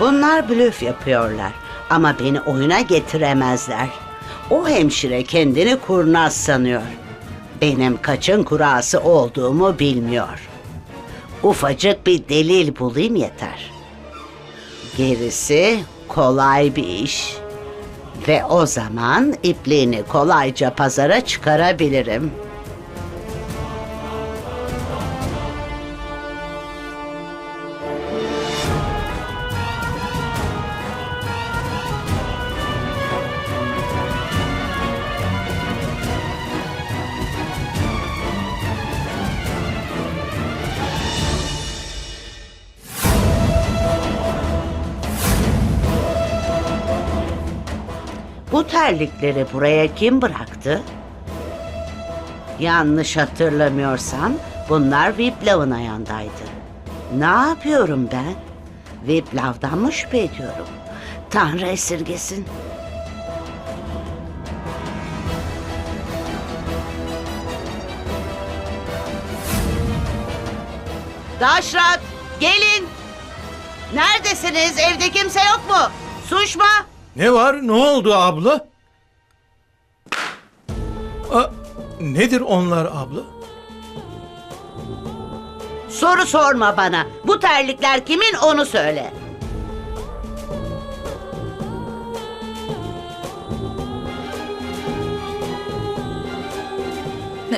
Bunlar blöf yapıyorlar ama beni oyuna getiremezler. O hemşire kendini kurnaz sanıyor. Benim kaçın kurası olduğumu bilmiyor. Ufacık bir delil bulayım yeter. Gerisi kolay bir iş. Ve o zaman ipliğini kolayca pazara çıkarabilirim. Terlikleri buraya kim bıraktı? Yanlış hatırlamıyorsam bunlar Viplav'ın ayağındaydı. Ne yapıyorum ben? Viplav'dan mı şüphe ediyorum? Tanrı esirgesin. Daşrat, gelin. Neredesiniz? Evde kimse yok mu? Suşma. Ne var? Ne oldu abla? Nedir onlar abla? Soru sorma bana. Bu terlikler kimin onu söyle.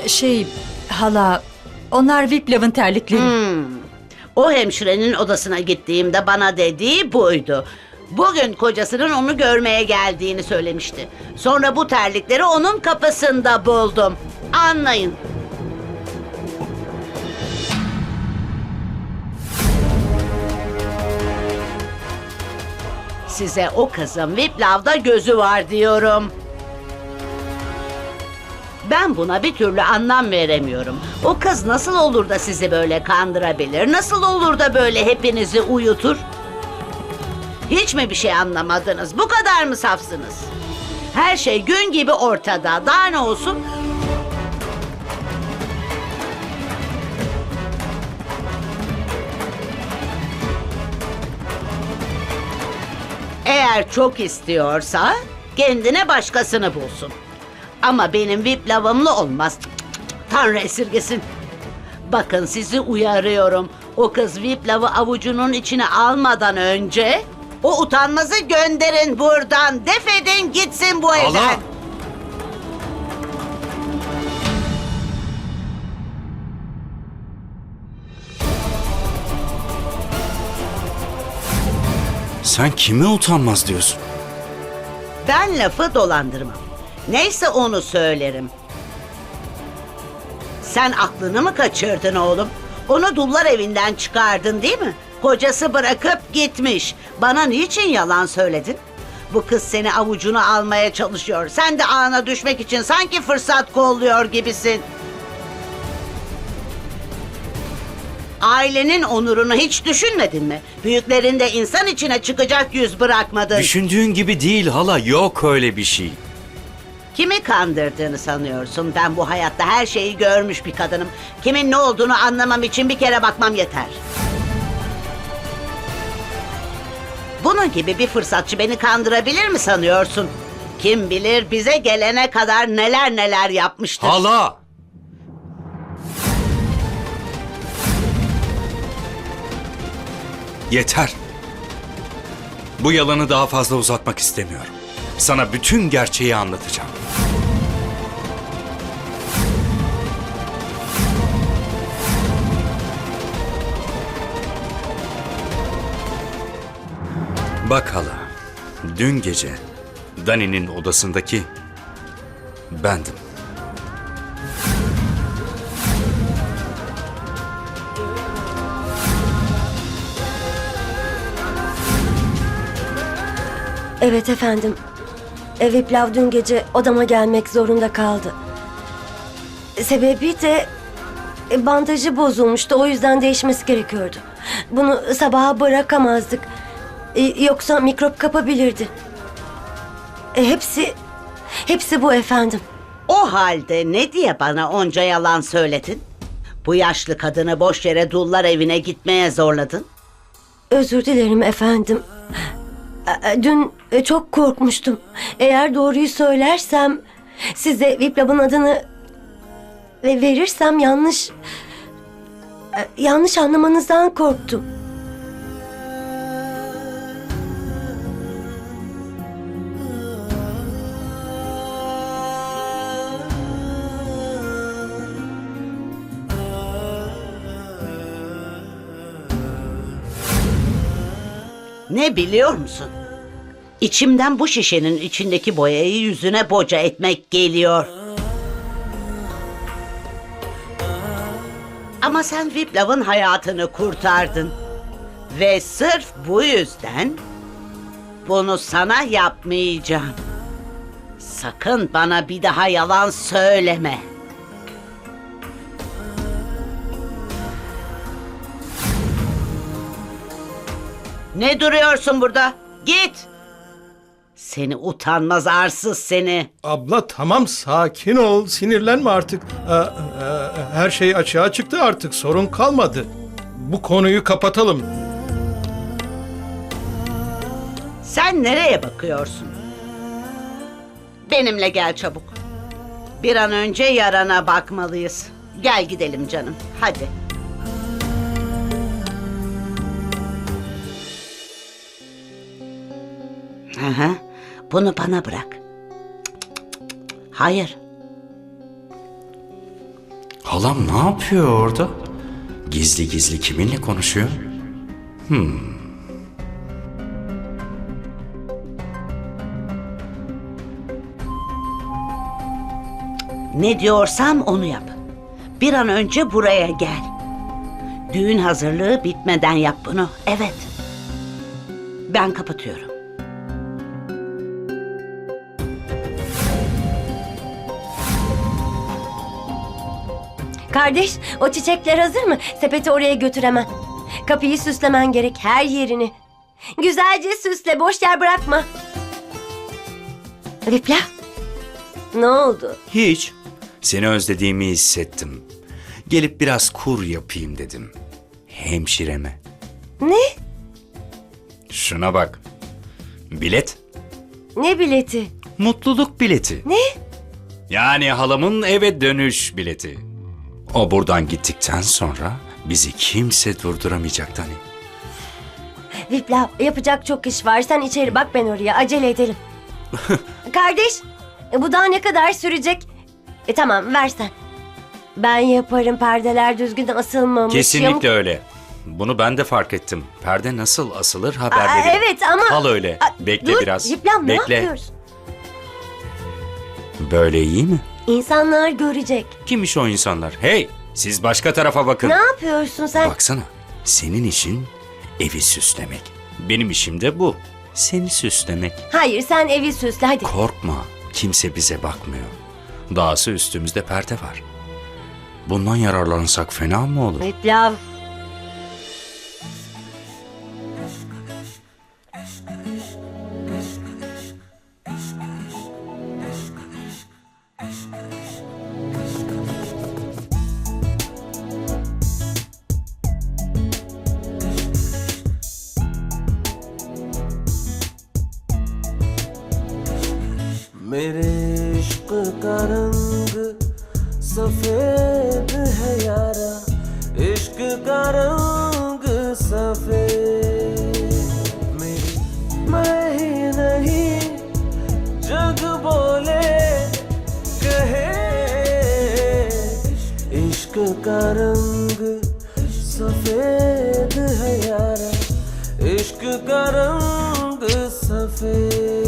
Şey hala onlar Viplav'ın terlikleri. Hmm. O hemşirenin odasına gittiğimde bana dediği buydu. Bugün kocasının onu görmeye geldiğini söylemişti. Sonra bu terlikleri onun kapısında buldum. Anlayın. Size o kızın Viplav'da gözü var diyorum. Ben buna bir türlü anlam veremiyorum. O kız nasıl olur da sizi böyle kandırabilir? Nasıl olur da böyle hepinizi uyutur? Hiç mi bir şey anlamadınız? Bu kadar mı safsınız? Her şey gün gibi ortada. Daha ne olsun? Eğer çok istiyorsa kendine başkasını bulsun. Ama benim VIP lavımla olmaz. Tanrı esirgesin. Bakın sizi uyarıyorum. O kız VIP lavı avucunun içine almadan önce o utanmazı gönderin buradan. Defedin gitsin bu evden. Hala! Sen kime utanmaz diyorsun? Ben lafı dolandırmam. Neyse onu söylerim. Sen aklını mı kaçırdın oğlum? Onu dullar evinden çıkardın değil mi? Kocası bırakıp gitmiş. Bana niçin yalan söyledin? Bu kız seni avucuna almaya çalışıyor. Sen de ağına düşmek için sanki fırsat kolluyor gibisin. Ailenin onurunu hiç düşünmedin mi? Büyüklerinde insan içine çıkacak yüz bırakmadın. Düşündüğün gibi değil hala yok öyle bir şey. Kimi kandırdığını sanıyorsun? Ben bu hayatta her şeyi görmüş bir kadınım. Kimin ne olduğunu anlamam için bir kere bakmam yeter. Bunun gibi bir fırsatçı beni kandırabilir mi sanıyorsun? Kim bilir bize gelene kadar neler neler yapmıştır. Hala! Yeter. Bu yalanı daha fazla uzatmak istemiyorum. Sana bütün gerçeği anlatacağım. Bak hala, dün gece Dani'nin odasındaki bendim. Evet efendim. Viplav dün gece odama gelmek zorunda kaldı. Sebebi de e, bandajı bozulmuştu. O yüzden değişmesi gerekiyordu. Bunu sabaha bırakamazdık. E, Yoksa mikrop kapabilirdi. E, Hepsi, hepsi bu efendim. O halde ne diye bana onca yalan söyledin? Bu yaşlı kadını boş yere dullar evine gitmeye zorladın. Özür dilerim efendim. Dün e, çok korkmuştum. Eğer doğruyu söylersem size Viplav'ın adını ve verirsem yanlış e, yanlış anlamanızdan korktum. Ne biliyor musun? İçimden bu şişenin içindeki boyayı yüzüne boca etmek geliyor. Ama sen Viplav'ın hayatını kurtardın. Ve sırf bu yüzden bunu sana yapmayacağım. Sakın bana bir daha yalan söyleme. Ne duruyorsun burada? Git. Seni utanmaz arsız seni. Abla tamam sakin ol. Sinirlenme artık. Ee, e, her şey açığa çıktı artık. Sorun kalmadı. Bu konuyu kapatalım. Sen nereye bakıyorsun? Benimle gel çabuk. Bir an önce yarana bakmalıyız. Gel gidelim canım. Hadi. Hı. Bunu bana bırak. Hayır. Halam ne yapıyor orada? Gizli gizli kiminle konuşuyor? Ne diyorsam onu yap. Bir an önce buraya gel. Düğün hazırlığı bitmeden yap bunu. Evet. Ben kapatıyorum. Kardeş, o çiçekler hazır mı? Sepeti oraya götüremem. Kapıyı süslemen gerek, her yerini. Güzelce süsle, boş yer bırakma. Vipla, ne oldu? Hiç. Seni özlediğimi hissettim. Gelip biraz kur yapayım dedim. Hemşireme. Ne? Şuna bak. Bilet. Ne bileti? Mutluluk bileti. Ne? Yani halamın eve dönüş bileti. O buradan gittikten sonra bizi kimse durduramayacak Dani. Vipla, yapacak çok iş var. Sen içeri bak ben oraya, acele edelim. Kardeş, e, bu daha ne kadar sürecek? E tamam, versen. Ben yaparım, perdeler düzgün asılmamış. Kesinlikle yamuk- öyle. Bunu ben de fark ettim. Perde nasıl asılır haber Aa, veririm. evet ama... Kal öyle. Aa, Bekle dur, biraz. Viplam, ne Bekle. yapıyorsun? Böyle iyi mi? İnsanlar görecek. Kimmiş o insanlar? Hey, siz başka tarafa bakın. Ne yapıyorsun sen? Baksana. Senin işin evi süslemek. Benim işim de bu. Seni süslemek. Hayır, sen evi süsle hadi. Korkma. Kimse bize bakmıyor. Dahası üstümüzde perde var. Bundan yararlansak fena mı olur? Viplav. इश्क का रंग सफ़ेद है यारा। इश्क का रंग सफ़ेद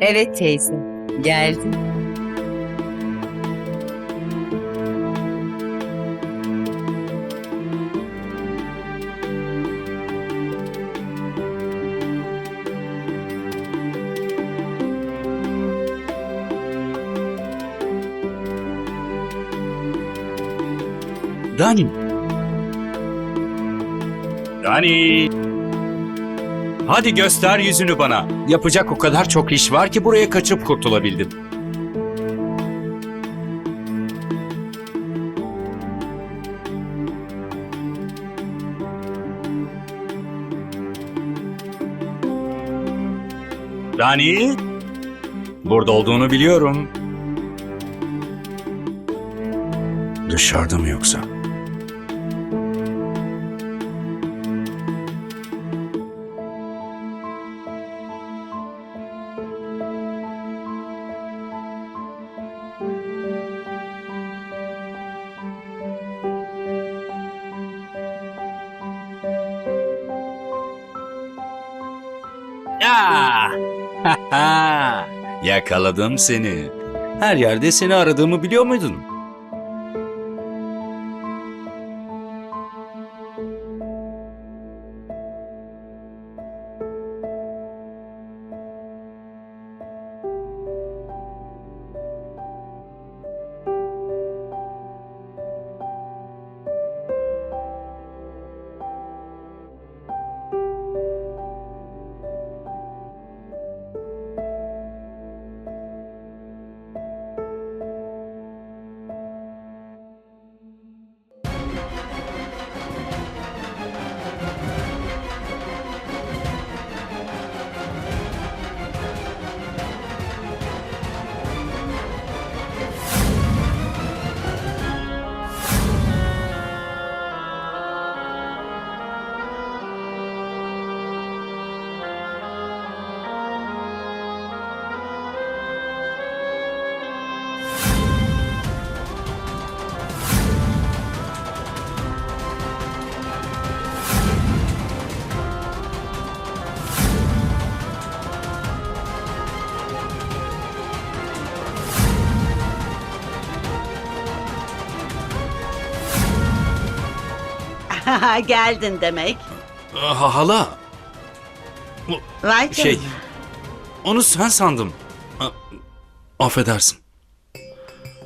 Evet teyze, geldim. Dani. Dani. Hadi göster yüzünü bana. Yapacak o kadar çok iş var ki buraya kaçıp kurtulabildim. Dani. Burada olduğunu biliyorum. Dışarıda mı yoksa? Ya! Yakaladım seni. Her yerde seni aradığımı biliyor muydun? Geldin demek. Ha, hala, Vay şey, canına. onu sen sandım. A- Affedersin.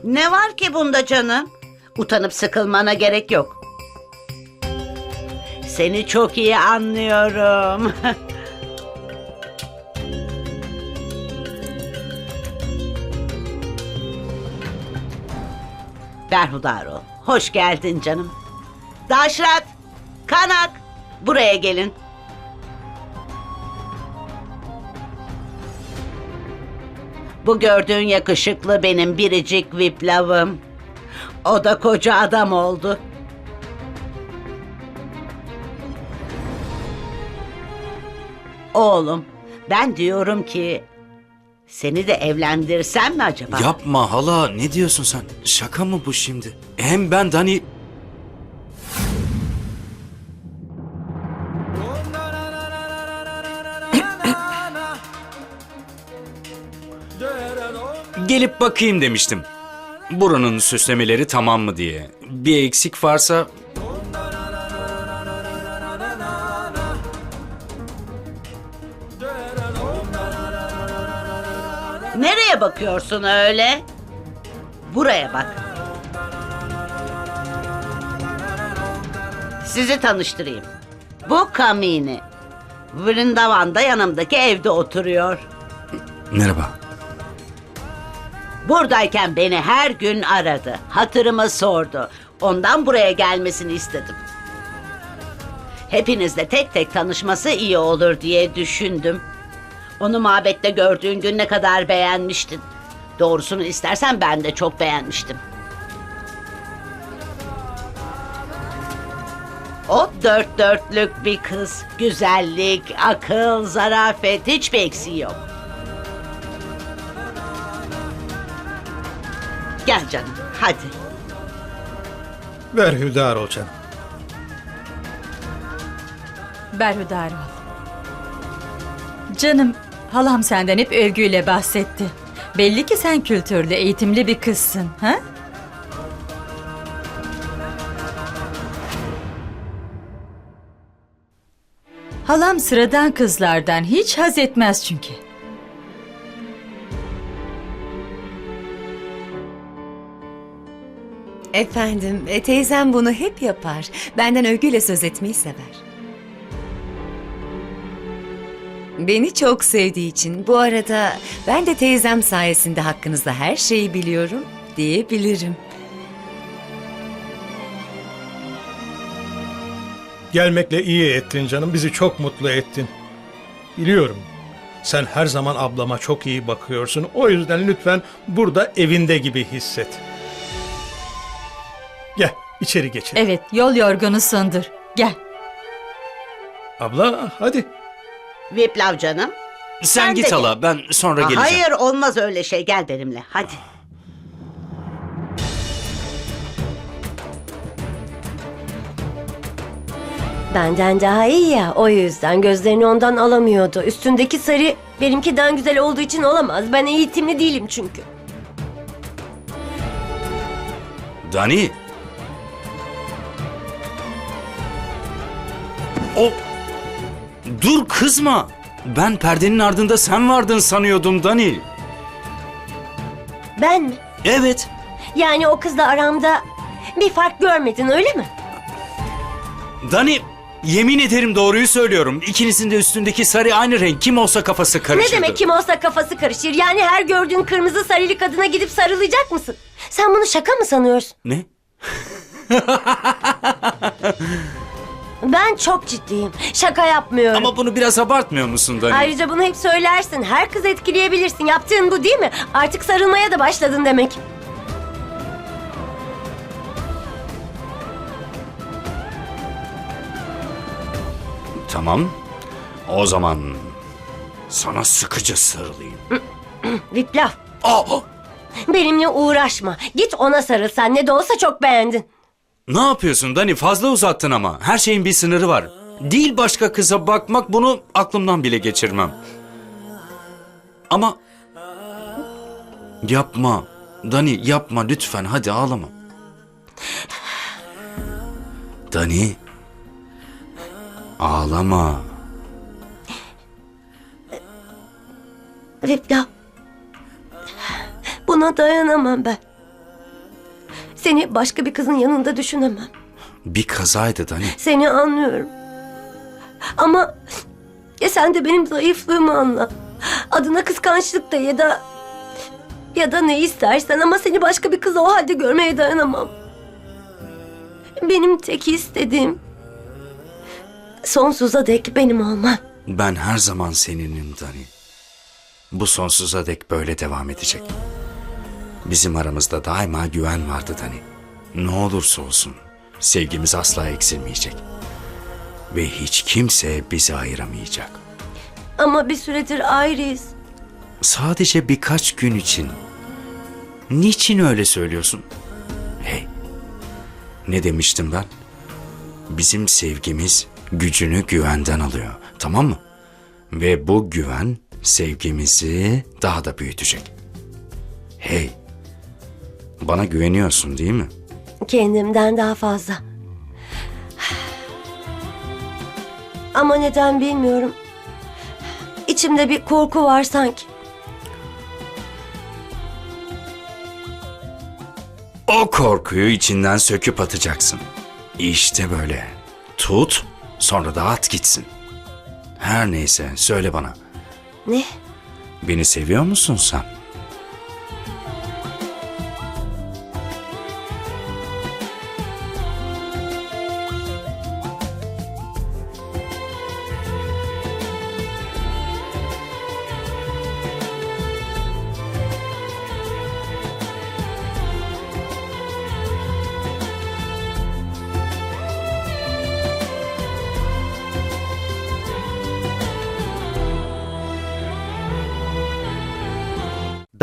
Ne var ki bunda canım? Utanıp sıkılmana gerek yok. Seni çok iyi anlıyorum. Berhudar ol. Hoş geldin canım. Daşrat, Kanak, buraya gelin. Bu gördüğün yakışıklı benim biricik Viplav'ım. O da koca adam oldu. Oğlum, ben diyorum ki seni de evlendirsem mi acaba? Yapma hala, ne diyorsun sen? Şaka mı bu şimdi? Hem ben Dani... Gelip bakayım demiştim. Buranın süslemeleri tamam mı diye. Bir eksik varsa Nereye bakıyorsun öyle? Buraya bak. Sizi tanıştırayım. Bu Kamini. Vrindavan'da yanımdaki evde oturuyor. merhaba. Buradayken beni her gün aradı. Hatırımı sordu. Ondan buraya gelmesini istedim. Hepinizle tek tek tanışması iyi olur diye düşündüm. Onu mabette gördüğün gün ne kadar beğenmiştin. Doğrusunu istersen ben de çok beğenmiştim. O dört dörtlük bir kız. Güzellik, akıl, zarafet hiçbir eksiği yok. Gel canım, hadi. Berhudar ol canım. Berhudar ol. Canım, halam senden hep övgüyle bahsetti. Belli ki sen kültürlü, eğitimli bir kızsın, ha? Halam sıradan kızlardan hiç haz etmez çünkü. Efendim, e, teyzem bunu hep yapar. Benden övgüyle söz etmeyi sever. Beni çok sevdiği için bu arada ben de teyzem sayesinde hakkınızda her şeyi biliyorum diyebilirim. Gelmekle iyi ettin canım. Bizi çok mutlu ettin. Biliyorum. Sen her zaman ablama çok iyi bakıyorsun. O yüzden lütfen burada evinde gibi hisset. Gel içeri geçelim. Evet, yol yorgunusundur. Gel. Abla hadi. Viplav canım. Sen Ben git de- hala ben sonra Aa, geleceğim. Hayır olmaz öyle şey. Gel benimle. Hadi. Benden daha iyi ya. O yüzden gözlerini ondan alamıyordu. Üstündeki sarı benimkiden güzel olduğu için olamaz. Ben eğitimli değilim çünkü. Dani. O... Dur kızma. Ben perdenin ardında sen vardın sanıyordum Dani. Ben mi? Evet. Yani o kızla aramda bir fark görmedin öyle mi? Dani yemin ederim doğruyu söylüyorum. İkinizin de üstündeki sarı aynı renk. Kim olsa kafası karışırdı. Ne demek kim olsa kafası karışır? Yani her gördüğün kırmızı sarılı kadına gidip sarılacak mısın? Sen bunu şaka mı sanıyorsun? Ne? Ben çok ciddiyim. Şaka yapmıyorum. Ama bunu biraz abartmıyor musun Dani? Ayrıca bunu hep söylersin. Her kız etkileyebilirsin. Yaptığın bu değil mi? Artık sarılmaya da başladın demek. Tamam. O zaman sana sıkıca sarılayım. Viplav. Aa! Benimle uğraşma. Git ona sarıl. Sen ne de olsa çok beğendin. Ne yapıyorsun Dani? Fazla uzattın ama. Her şeyin bir sınırı var. Değil başka kıza bakmak bunu aklımdan bile geçirmem. Ama yapma. Dani yapma lütfen hadi ağlama. Dani ağlama. Viplav. Buna dayanamam ben. Seni başka bir kızın yanında düşünemem. Bir kazaydı Dani. Seni anlıyorum. Ama ya sen de benim zayıflığımı anla. Adına kıskançlık da ya da ya da ne istersen ama seni başka bir kız o halde görmeye dayanamam. Benim tek istediğim sonsuza dek benim olman. Ben her zaman seninim Dani. Bu sonsuza dek böyle devam edecek. Bizim aramızda daima güven vardı Dani. Ne olursa olsun sevgimiz asla eksilmeyecek. Ve hiç kimse bizi ayıramayacak. Ama bir süredir ayrıyız. Sadece birkaç gün için. Niçin öyle söylüyorsun? Hey, ne demiştim ben? Bizim sevgimiz gücünü güvenden alıyor, tamam mı? Ve bu güven sevgimizi daha da büyütecek. Hey, bana güveniyorsun değil mi? Kendimden daha fazla. Ama neden bilmiyorum. İçimde bir korku var sanki. O korkuyu içinden söküp atacaksın. İşte böyle. Tut, sonra da at gitsin. Her neyse, söyle bana. Ne? Beni seviyor musun sen?